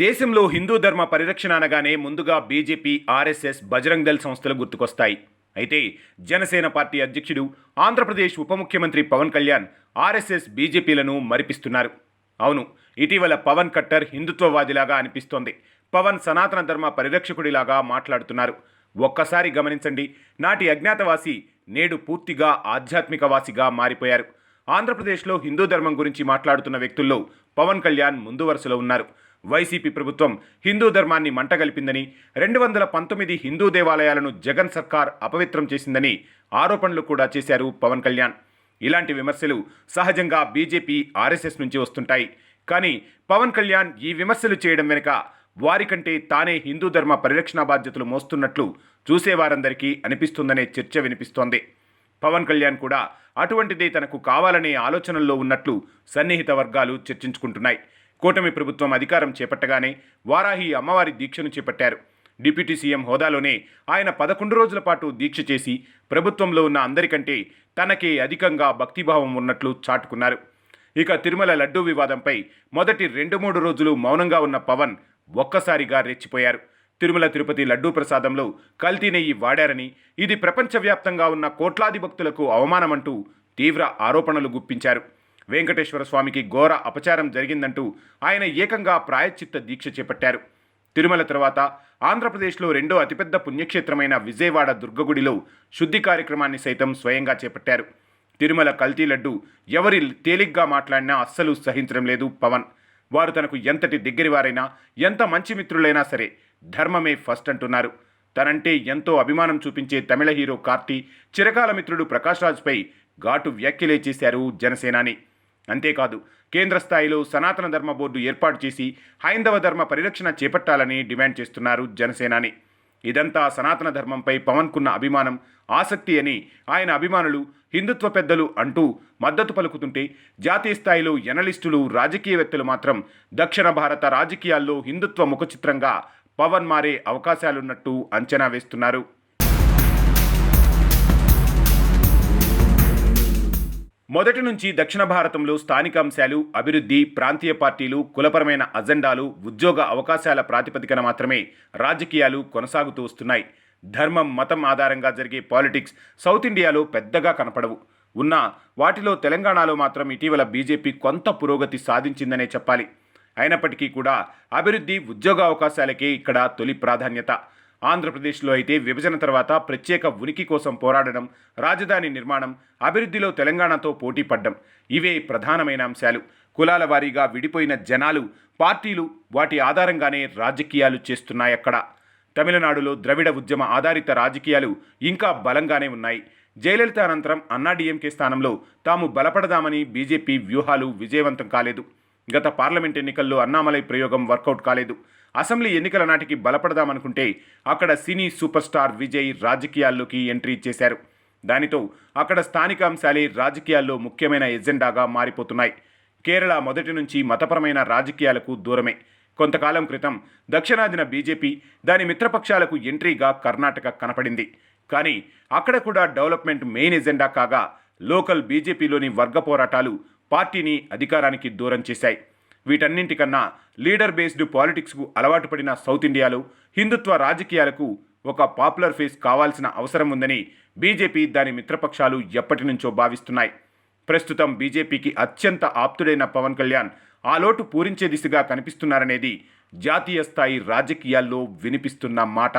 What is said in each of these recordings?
దేశంలో హిందూ ధర్మ పరిరక్షణ అనగానే ముందుగా బీజేపీ ఆర్ఎస్ఎస్ బజరంగ్ దళ్ సంస్థలు గుర్తుకొస్తాయి. అయితే జనసేన పార్టీ అధ్యక్షుడు ఆంధ్రప్రదేశ్ ఉప ముఖ్యమంత్రి పవన్ కళ్యాణ్ ఆర్ఎస్ఎస్ బీజేపీలను మరిపిస్తున్నారు. అవును ఇటీవల పవన్ కట్టర్ హిందుత్వవాదిలాగా అనిపిస్తోంది. పవన్ సనాతన ధర్మ పరిరక్షకుడిలాగా మాట్లాడుతున్నారు. ఒక్కసారి గమనించండి నాటి అజ్ఞాతవాసి నేడు పూర్తిగా ఆధ్యాత్మికవాసిగా మారిపోయారు. ఆంధ్రప్రదేశ్లో హిందూ ధర్మం గురించి మాట్లాడుతున్న వ్యక్తుల్లో పవన్ కళ్యాణ్ ముందు వరుసలో ఉన్నారు. వైసీపీ ప్రభుత్వం హిందూ ధర్మాన్ని మంటగలిపిందని రెండు వందల పంతొమ్మిది హిందూ దేవాలయాలను జగన్ సర్కార్ అపవిత్రం చేసిందని ఆరోపణలు కూడా చేశారు పవన్ కళ్యాణ్. ఇలాంటి విమర్శలు సహజంగా బీజేపీ ఆర్ఎస్ఎస్ నుంచి వస్తుంటాయి. కానీ పవన్ కళ్యాణ్ ఈ విమర్శలు చేయడం వెనుక వారికంటే తానే హిందూ ధర్మ పరిరక్షణ బాధ్యతలు మోస్తున్నట్లు చూసేవారందరికీ అనిపిస్తుందనే చర్చ వినిపిస్తోంది. పవన్ కళ్యాణ్ కూడా అటువంటిదే తనకు కావాలనే ఆలోచనల్లో ఉన్నట్లు సన్నిహిత వర్గాలు చర్చించుకుంటున్నాయి. కూటమి ప్రభుత్వం అధికారం చేపట్టగానే వారాహి అమ్మవారి దీక్షను చేపట్టారు. డిప్యూటీ సీఎం హోదాలోనే ఆయన పదకొండు రోజుల పాటు దీక్ష చేసి ప్రభుత్వంలో ఉన్న అందరికంటే తనకే అధికంగా భక్తిభావం ఉన్నట్లు చాటుకున్నారు. ఇక తిరుమల లడ్డూ వివాదంపై మొదటి రెండు మూడు రోజులు మౌనంగా ఉన్న పవన్ ఒక్కసారిగా రెచ్చిపోయారు. తిరుమల తిరుపతి లడ్డూ ప్రసాదంలో కల్తీ నెయ్యి వాడారని ఇది ప్రపంచవ్యాప్తంగా ఉన్న కోట్లాది భక్తులకు అవమానమంటూ తీవ్ర ఆరోపణలు గుప్పించారు. వెంకటేశ్వర స్వామికి ఘోర అపచారం జరిగిందంటూ ఆయన ఏకంగా ప్రాయశ్చిత్త దీక్ష చేపట్టారు. తిరుమల తర్వాత ఆంధ్రప్రదేశ్లో రెండో అతిపెద్ద పుణ్యక్షేత్రమైన విజయవాడ దుర్గగుడిలో శుద్ధి కార్యక్రమాన్ని సైతం స్వయంగా చేపట్టారు. తిరుమల కల్తీ లడ్డు ఎవరి తేలిగ్గా మాట్లాడినా అస్సలు సహించడం లేదు పవన్. వారు తనకు ఎంతటి దగ్గరివారైనా ఎంత మంచి మిత్రులైనా సరే ధర్మమే ఫస్ట్ అంటున్నారు. తనంటే ఎంతో అభిమానం చూపించే తమిళ హీరో కార్తీ చిరకాల మిత్రుడు ప్రకాష్ రాజ్పై ఘాటు వ్యాఖ్యలే చేశారు జనసేనాని. అంతేకాదు కేంద్ర స్థాయిలో సనాతన ధర్మ బోర్డు ఏర్పాటు చేసి హైందవ ధర్మ పరిరక్షణ చేపట్టాలని డిమాండ్ చేస్తున్నారు జనసేనాని. ఇదంతా సనాతన ధర్మంపై పవన్కున్న అభిమానం ఆసక్తి అని ఆయన అభిమానులు హిందుత్వ పెద్దలు అంటూ మద్దతు పలుకుతుంటే జాతీయ స్థాయిలో ఎనలిస్టులు రాజకీయవేత్తలు మాత్రం దక్షిణ భారత రాజకీయాల్లో హిందుత్వ ముఖచిత్రంగా పవన్ మారే అవకాశాలున్నట్టు అంచనా వేస్తున్నారు. మొదటి నుంచి దక్షిణ భారతంలో స్థానిక అంశాలు అభివృద్ధి ప్రాంతీయ పార్టీలు కులపరమైన అజెండాలు ఉద్యోగ అవకాశాల ప్రాతిపదికన మాత్రమే రాజకీయాలు కొనసాగుతూ వస్తున్నాయి. ధర్మం మతం ఆధారంగా జరిగే పాలిటిక్స్ సౌత్ ఇండియాలో పెద్దగా కనపడవు. ఉన్నా వాటిలో తెలంగాణలో మాత్రం ఇటీవల బీజేపీ కొంత పురోగతి సాధించిందనే చెప్పాలి. అయినప్పటికీ కూడా అభివృద్ధి ఉద్యోగ అవకాశాలకే ఇక్కడ తొలి ప్రాధాన్యత. ఆంధ్రప్రదేశ్లో అయితే విభజన తర్వాత ప్రత్యేక ఉనికి కోసం పోరాడడం రాజధాని నిర్మాణం అభివృద్ధిలో తెలంగాణతో పోటీ పడ్డం ఇవే ప్రధానమైన అంశాలు. కులాల వారీగా విడిపోయిన జనాలు పార్టీలు వాటి ఆధారంగానే రాజకీయాలు చేస్తున్నాయక్కడ తమిళనాడులో ద్రవిడ ఉద్యమ ఆధారిత రాజకీయాలు ఇంకా బలంగానే ఉన్నాయి. జయలలిత అనంతరం అన్నాడీఎంకే స్థానంలో తాము బలపడదామని బీజేపీ వ్యూహాలు విజయవంతం కాలేదు. గత పార్లమెంట్ ఎన్నికల్లో అన్నామలై ప్రయోగం వర్కౌట్ కాలేదు. అసెంబ్లీ ఎన్నికల నాటికి బలపడదామనుకుంటే అక్కడ సినీ సూపర్ స్టార్ విజయ్ రాజకీయాల్లోకి ఎంట్రీ చేశారు. దానితో అక్కడ స్థానిక అంశాలే రాజకీయాల్లో ముఖ్యమైన ఎజెండాగా మారిపోతున్నాయి. కేరళ మొదటి నుంచి మతపరమైన రాజకీయాలకు దూరమే. కొంతకాలం క్రితం దక్షిణాదిన బీజేపీ దాని మిత్రపక్షాలకు ఎంట్రీగా కర్ణాటక కనపడింది. కానీ అక్కడ కూడా డెవలప్మెంట్ మెయిన్ ఎజెండా కాగా లోకల్ బీజేపీలోని వర్గ పోరాటాలు పార్టీని అధికారానికి దూరం చేశాయి. వీటన్నింటికన్నా లీడర్ బేస్డ్ పాలిటిక్స్కు అలవాటు పడిన సౌత్ ఇండియాలో హిందుత్వ రాజకీయాలకు ఒక పాపులర్ ఫేస్ కావాల్సిన అవసరం ఉందని బీజేపీ దాని మిత్రపక్షాలు ఎప్పటి నుంచో భావిస్తున్నాయి. ప్రస్తుతం బీజేపీకి అత్యంత ఆప్తుడైన పవన్ కళ్యాణ్ ఆ లోటు పూరించే దిశగా కనిపిస్తున్నారనేది జాతీయ స్థాయి రాజకీయాల్లో వినిపిస్తున్న మాట.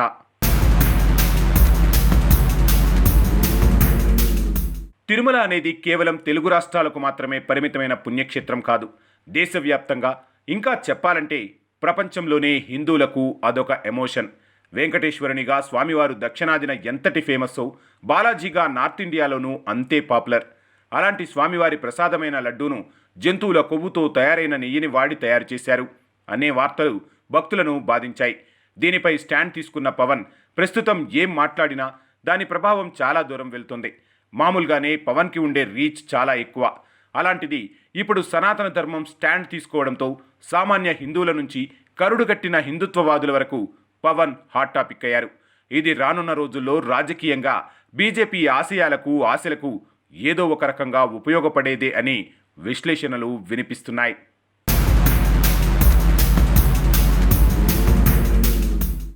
తిరుమల అనేది కేవలం తెలుగు రాష్ట్రాలకు మాత్రమే పరిమితమైన పుణ్యక్షేత్రం కాదు. దేశవ్యాప్తంగా. ఇంకా చెప్పాలంటే ప్రపంచంలోనే హిందువులకు అదొక ఎమోషన్. వెంకటేశ్వరునిగా స్వామివారు దక్షిణాదిన ఎంతటి ఫేమస్సో బాలాజీగా నార్త్ ఇండియాలోనూ అంతే పాపులర్. అలాంటి స్వామివారి ప్రసాదమైన లడ్డూను జంతువుల కొవ్వుతో తయారైన నెయ్యిని వాడి తయారు చేశారు. అనే వార్తలు భక్తులను బాధించాయి. దీనిపై స్టాండ్ తీసుకున్న పవన్ ప్రస్తుతం ఏం మాట్లాడినా దాని ప్రభావం చాలా దూరం వెళ్తుంది. మామూలుగానే పవన్కి ఉండే రీచ్ చాలా ఎక్కువ. అలాంటిది ఇప్పుడు సనాతన ధర్మం స్టాండ్ తీసుకోవడంతో సామాన్య హిందువుల నుంచి కరుడుగట్టిన హిందుత్వవాదుల వరకు పవన్ హాట్ టాపిక్ అయ్యారు. ఇది రానున్న రోజుల్లో రాజకీయంగా బీజేపీ ఆశయాలకు ఆశలకు ఏదో ఒక రకంగా ఉపయోగపడేదే అని విశ్లేషణలు వినిపిస్తున్నాయి.